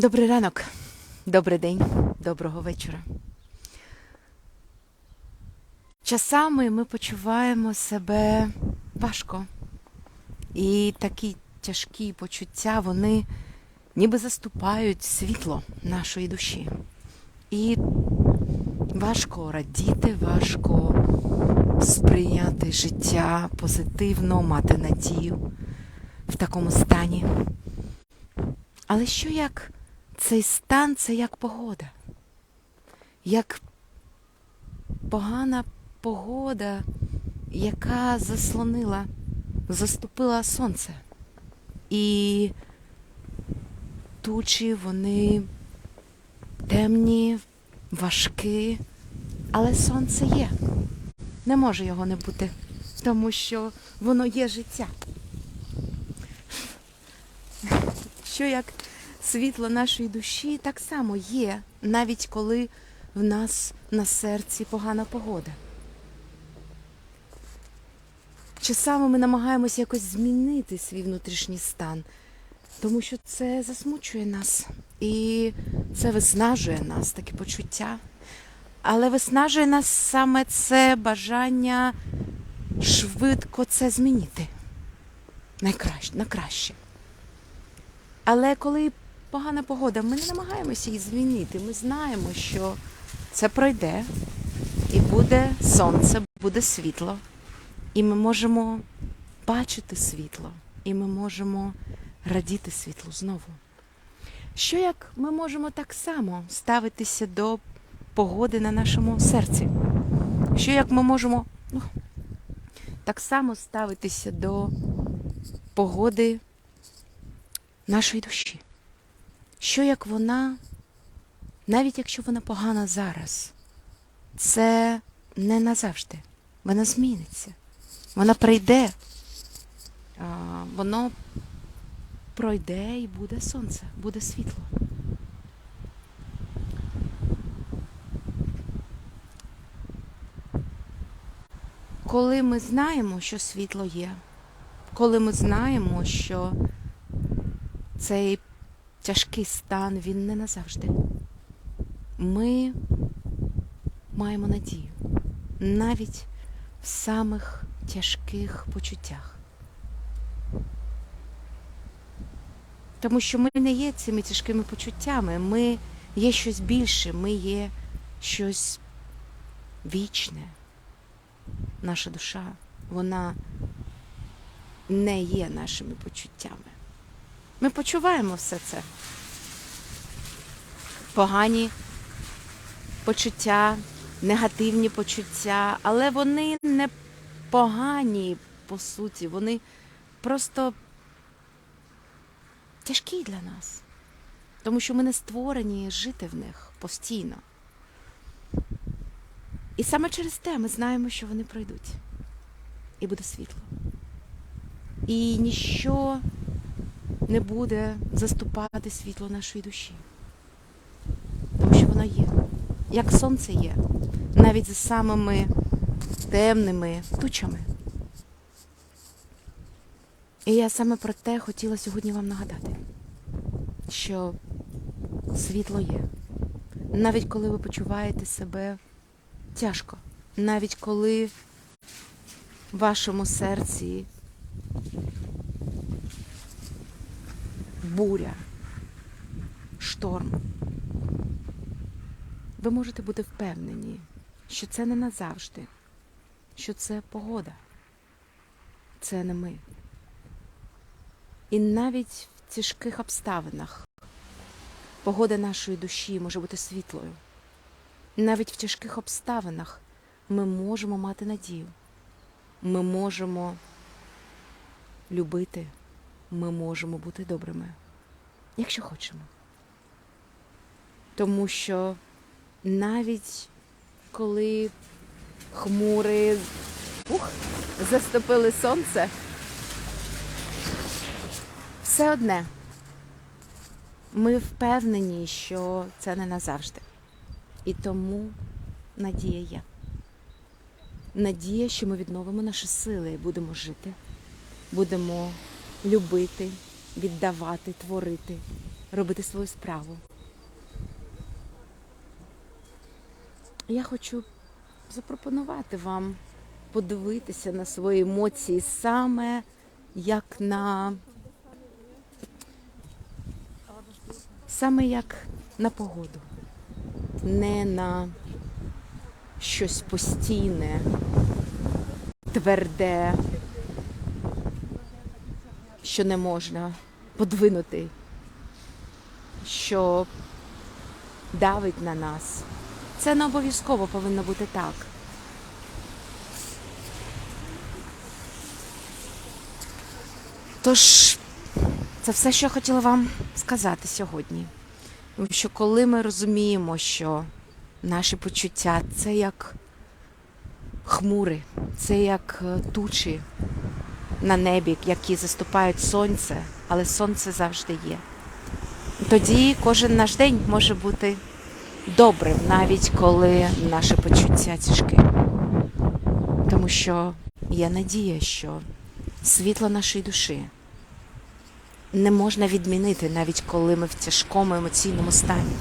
Добрий ранок, добрий день, доброго вечора. Часами ми почуваємо себе важко. І такі тяжкі почуття, вони ніби заступають світло нашої душі. І важко радіти, важко сприйняти життя позитивно, мати надію в такому стані. Але що як цей стан це як погода? Як погана погода, яка заслонила, заступила сонце. І тучі вони темні, важкі, але сонце є. Не може його не бути, тому що воно є життя. Що як світло нашої душі так само є, навіть коли в нас на серці погана погода. Часами ми намагаємося якось змінити свій внутрішній стан, тому що це засмучує нас і це виснажує нас, таке почуття. Але виснажує нас саме це бажання швидко це змінити. Найкраще, на краще. Але коли погана погода, ми не намагаємося її змінити. Ми знаємо, що це пройде, і буде сонце, буде світло. І ми можемо бачити світло, і ми можемо радіти світлу знову. Що як ми можемо так само ставитися до погоди на нашому серці? Що як ми можемо ну, так само ставитися до погоди нашої душі? Що як вона, навіть якщо вона погана зараз, це не назавжди. Вона зміниться. Вона прийде, воно пройде і буде сонце, буде світло. Коли ми знаємо, що світло є, коли ми знаємо, що цей тяжкий стан, він не назавжди. Ми маємо надію навіть в самих тяжких почуттях. Тому що ми не є цими тяжкими почуттями, ми є щось більше, ми є щось вічне. Наша душа, вона не є нашими почуттями. Ми почуваємо все це. Погані почуття, негативні почуття, але вони не погані по суті, вони просто тяжкі для нас, тому що ми не створені жити в них постійно. І саме через те ми знаємо, що вони пройдуть. І буде світло. І ніщо не буде заступати світло нашої душі. Тому що воно є. Як сонце є, навіть за самими темними тучами. І я саме про те хотіла сьогодні вам нагадати, що світло є. Навіть коли ви почуваєте себе тяжко, навіть коли в вашому серці буря, шторм. Ви можете бути впевнені, що це не назавжди, що це погода, це не ми. І навіть в тяжких обставинах погода нашої душі може бути світлою. Навіть в тяжких обставинах ми можемо мати надію. Ми можемо любити, ми можемо бути добрими, якщо хочемо. Тому що навіть коли хмури ух, заступили сонце, все одне ми впевнені, що це не назавжди. І тому надія є. Надія, що ми відновимо наші сили і будемо жити, будемо любити, віддавати, творити робити свою справу. Я хочу запропонувати вам подивитися на свої емоції саме як на саме як на погоду, не на щось постійне, тверде, що не можна подвинути, що давить на нас. Це не обов'язково повинно бути так. Тож, це все, що я хотіла вам сказати сьогодні. Що коли ми розуміємо, що наші почуття це як хмури, це як е, тучі на небі, які заступають сонце, але сонце завжди є. Тоді кожен наш день може бути добрим, навіть коли наше почуття тяжке. Тому що є надія, що світло нашої душі не можна відмінити, навіть коли ми в тяжкому емоційному стані.